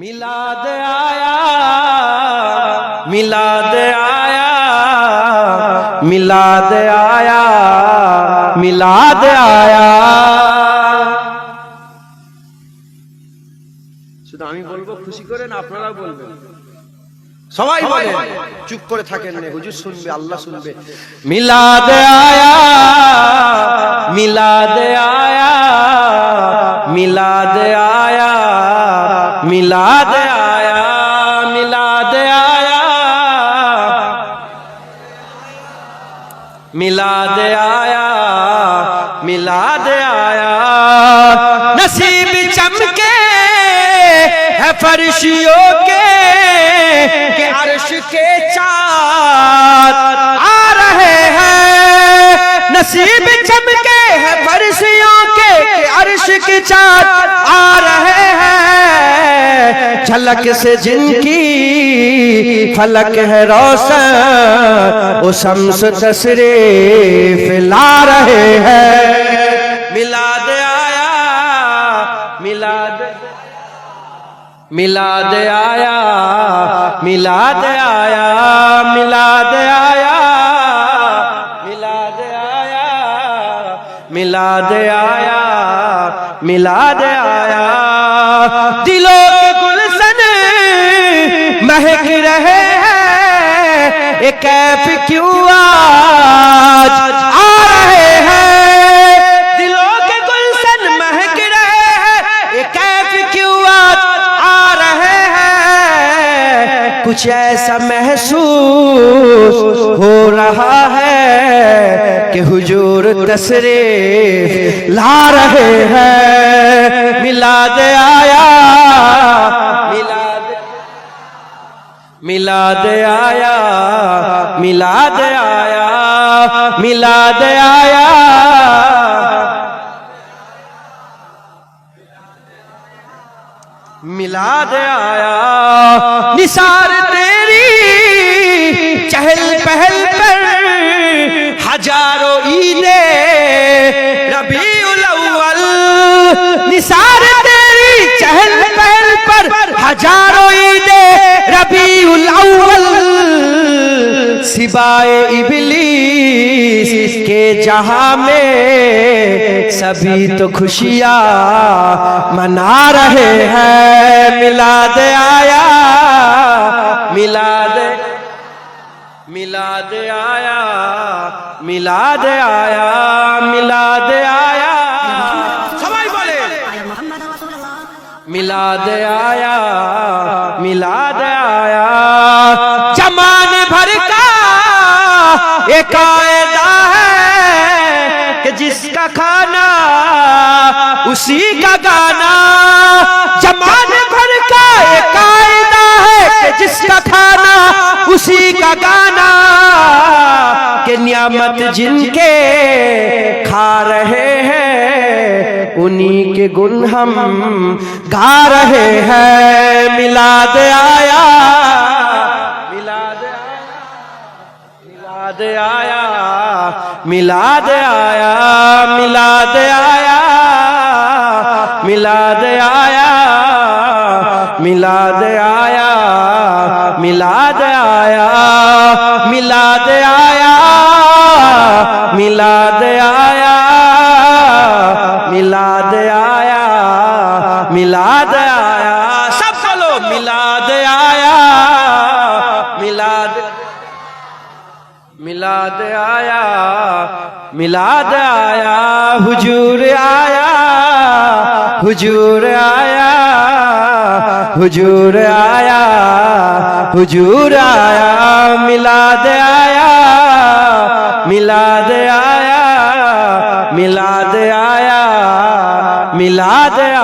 মিলাদ আয়া মিলাদ আয়া মিলাদ আয়া মিলাদ আয়া। শুধু আমি বলব খুশি করেন আপনারা বলবেন। সবাই বলে চুপ করে থাকেন না হুজুর শুনবে আল্লাহ শুনবে। মিলাদ আয়া মিলাদ আয়া মিলাদ আয়া। ملاد آیا ملاد آیا۔ ملاد آیا ملاد آیا۔ نصیب چمکے ہے فرشیوں کے، کہ عرش کے چار آ رہے ہیں۔ نصیب چمکے ہے فرشیوں کے، کہ عرش کے چار فلک سے جن کی فلک ہے روشن، وہ شمس تصریف لا رہے ہیں۔ ملاد آیا، ملاد ملاد آیا ملاد آیا ملاد آیا ملاد آیا ملاد آیا ملاد آیا۔ دلوں کے گلسن مہک رہے ہیں۔ یہ کیف کیوں آج آ رہے ہیں؟ دلوں کے گلشن مہک رہے ہیں۔ یہ کیف کیوں آج آ رہے ہیں؟ کچھ ایسا محسوس ہو رہا ہے کہ حجور تصریف لا رہے ہیں۔ ملا دے آج میلاد آیا میلاد آیا میلاد آیا۔ میلاد آیا، نثار تیری چہل پہل پر ہزاروں اینے سپائے ابلیس کے جہاں میں سبھی تو خوشیاں منا رہے ہیں۔ ملا دے آیا ملا دے ملا دے آیا ملا دے آیا۔ ملا دے آیا ملا دے آیا ملا دے آیا یہ قاعدہ ہے کہ جس کا کھانا اسی کا گانا جمانے بھر کا یہ قائدہ ہے کہ جس کا کھانا اسی کا گانا کہ نیامت جن کے کھا رہے ہیں انہی کے گن ہم گا رہے ہیں ملا دے মিলাদ আয়া মিলাদ আয়া মিলাদ আয়া মিলাদ আয়া মিলাদ আয়া মিলাদ আয়া মিলাদ আয়া মিলাদ আয়া মিলাদ আয়া মিলাদ আয়া মিলাদ আয়া হুজুর আয়া হুজুর আয়া হুজুর আয়া হুজুর আয়া মিলাদ আয়া মিলাদ আয়া মিলাদ আয়া মিলাদ আয়া